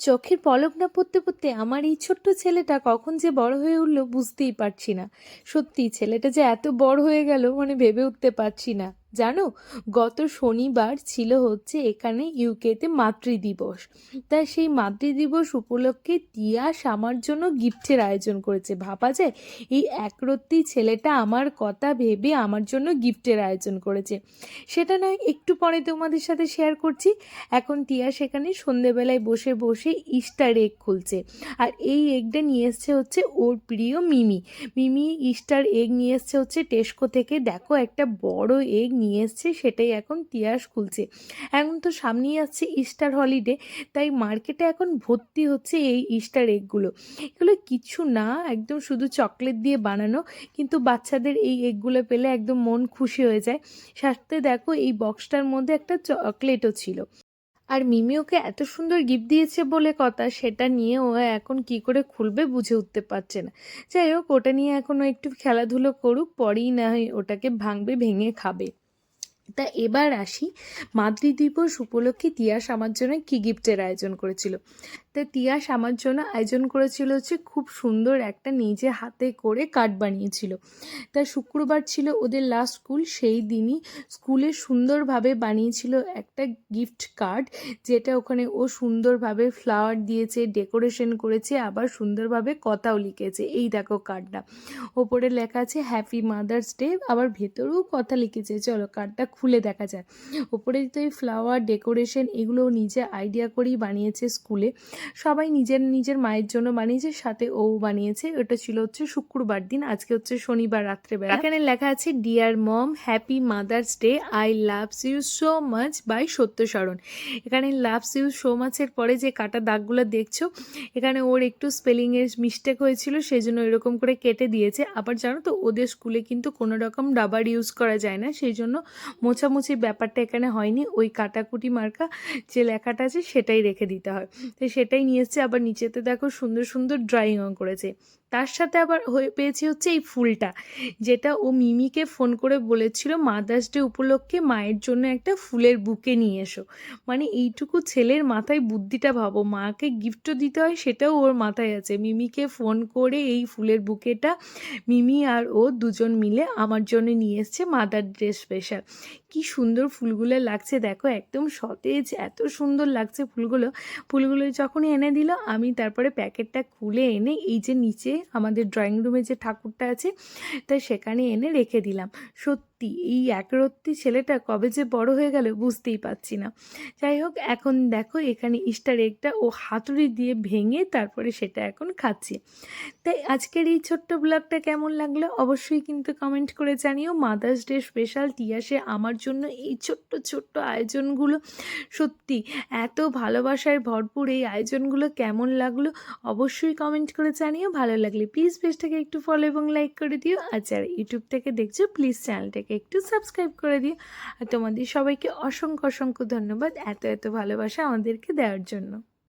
চোখের পলক না পড়তে পড়তে আমার এই ছোট্ট ছেলেটা কখন যে বড় হয়ে উঠল বুঝতেই পারছি না। সত্যি ছেলেটা যে এত বড় হয়ে গেল মানে ভেবে উঠতে পারছি না। জানো, গত শনিবার ছিল হচ্ছে এখানে ইউকেতে মাতৃদিবস তাই সেই মাতৃদিবস উপলক্ষে তিয়াস আমার জন্য গিফটের আয়োজন করেছে। ভাবা যায়, এই একরত্তি ছেলেটা আমার কথা ভেবে আমার জন্য গিফটের আয়োজন করেছে। সেটা নয়, একটু পরে তোমাদের সাথে শেয়ার করছি। এখন টিয়া সেখানে সন্ধেবেলায় বসে বসে ইস্টার এগ খুলছে। আর এই এগটা নিয়ে এসছে হচ্ছে ওর প্রিয় মিমি। মিমি ইস্টার এগ নিয়ে এসছে হচ্ছে টেস্কো থেকে। দেখো, একটা বড় এগ নিয়ে এসছে, সেটাই এখন তিয়াস খুলছে। এখন তো সামনেই আসছে ইস্টার হলিডে তাই মার্কেটে এখন ভর্তি হচ্ছে এই ইস্টার এগগুলো এগুলো কিছু না, একদম শুধু চকলেট দিয়ে বানানো, কিন্তু বাচ্চাদের এই এগগুলো পেলে একদম মন খুশি হয়ে যায়। সাথে দেখো এই বক্সটার মধ্যে একটা চকলেটও ছিল। আর মিমি ওকে এত সুন্দর গিফট দিয়েছে বলে কথা, সেটা নিয়ে ও এখন কি করে খুলবে বুঝে উঠতে পারছে না। যাই হোক, ওটা নিয়ে এখন ও একটু খেলাধুলো করুক, পরেই না হয় ওটাকে ভাঙবে, ভেঙে খাবে। তা এবার আসি মাতৃদিবস উপলক্ষে তিয়াস আমার জন্য কী গিফটের আয়োজন করেছিল? তা তিয়াস আমার জন্য আয়োজন করেছিল হচ্ছে খুব সুন্দর একটা নিজে হাতে করে কার্ড বানিয়েছিল। তা শুক্রবার ছিল ওদের লাস্ট স্কুল সেই দিনই স্কুলে সুন্দরভাবে বানিয়েছিল একটা গিফট কার্ড যেটা ওখানে ও সুন্দরভাবে ফ্লাওয়ার দিয়েছে ডেকোরেশন করেছে, আবার সুন্দরভাবে কথাও লিখেছে। এই দেখো কার্ডটা ওপরে লেখা আছে হ্যাপি মাদার্স ডে আবার ভেতরেও কথা লিখেছে। চলো কার্ডটা খুলে দেখা যায়। ওপরে তো এই ফ্লাওয়ার ডেকোরেশন এগুলো নিজে আইডিয়া করেই বানিয়েছে স্কুলে সবাই নিজের নিজের মায়ের জন্য বানিয়েছে, সাথে ও বানিয়েছে। ওটা ছিল হচ্ছে শুক্রবার দিন, আজকে হচ্ছে শনিবার রাত্রেবেলা। এখানে লেখা আছে dear mom happy mother's day I loves you so much by Satyasmaran এখানে লাভস ইউ সো মাচের পরে যে কাটা দাগগুলো দেখছ, এখানে ওর একটু স্পেলিংয়ের মিস্টেক হয়েছিল সেই জন্য এরকম করে কেটে দিয়েছে। আবার জানো তো, ওদের স্কুলে কিন্তু কোনো রকম রাবার ইউজ করা যায় না সেই জন্য মোছামুছি ব্যাপারটা এখানে হয়নি। ওই কাটাকুটি মার্কা যে লেখাটা আছে সেটাই রেখে দিতে হয়। তো সেটাই নিয়ে এসছে, আবার নিচেতে দেখো সুন্দর সুন্দর ড্রয়িংও করেছে। তার সাথে আবার হয়ে পেয়েছি হচ্ছে এই ফুলটা, যেটা ও মিমিকে ফোন করে বলেছিল মাদার্স ডে উপলক্ষে মায়ের জন্য একটা ফুলের বুকে নিয়ে এসো। মানে এইটুকু ছেলের মাথায় বুদ্ধিটা ভাবো, মাকে গিফটও দিতে হয় সেটাও ওর মাথায় আছে। মিমিকে ফোন করে এই ফুলের বুকেটা মিমি আর ও দুজন মিলে আমার জন্য নিয়ে এসছে মাদার ডে স্পেশাল কি সুন্দর ফুলগুলো লাগছে, দেখো একদম সতেজ, এত সুন্দর লাগছে ফুলগুলো। ফুলগুলো যখনই এনে দিল, আমি তারপরে প্যাকেটটা খুলে এনে এই যে নিচে আমাদের ড্রয়িং রুমে যে ঠাকুরটা আছে তাই সেখানে এনে রেখে দিলাম। সত্যি, এই একরত্তি ছেলেটা কবে যে বড় হয়ে গেল বুঝতেই পারছি না। যাই হোক, এখন দেখো এখানে ইস্টার এগটা ও হাতুড়ি দিয়ে ভেঙে তারপরে সেটা এখন খাচ্ছি। তাই আজকের এই ছোট্ট ব্লগটা কেমন লাগল অবশ্যই কিন্তু কমেন্ট করে জানিও। মাদার্স ডে স্পেশাল টিয়াসে আমার জন্য এই ছোট্ট ছোট্ট আয়োজনগুলো। সত্যি, এত ভালোবাসায় ভরপুর এই আয়োজনগুলো কেমন লাগল অবশ্যই কমেন্ট করে জানিও। ভালো লাগলে প্লিজ পেজটাকে একটু ফলো এবং লাইক করে দিও। আর যারা ইউটিউব থেকে দেখছ প্লিজ চ্যানেলটাকে একটু সাবস্ক্রাইব করে দিও। আর তোমাদের সবাইকে অসংখ্য অসংখ্য ধন্যবাদ এত এত ভালোবাসা আমাদেরকে দেওয়ার জন্য।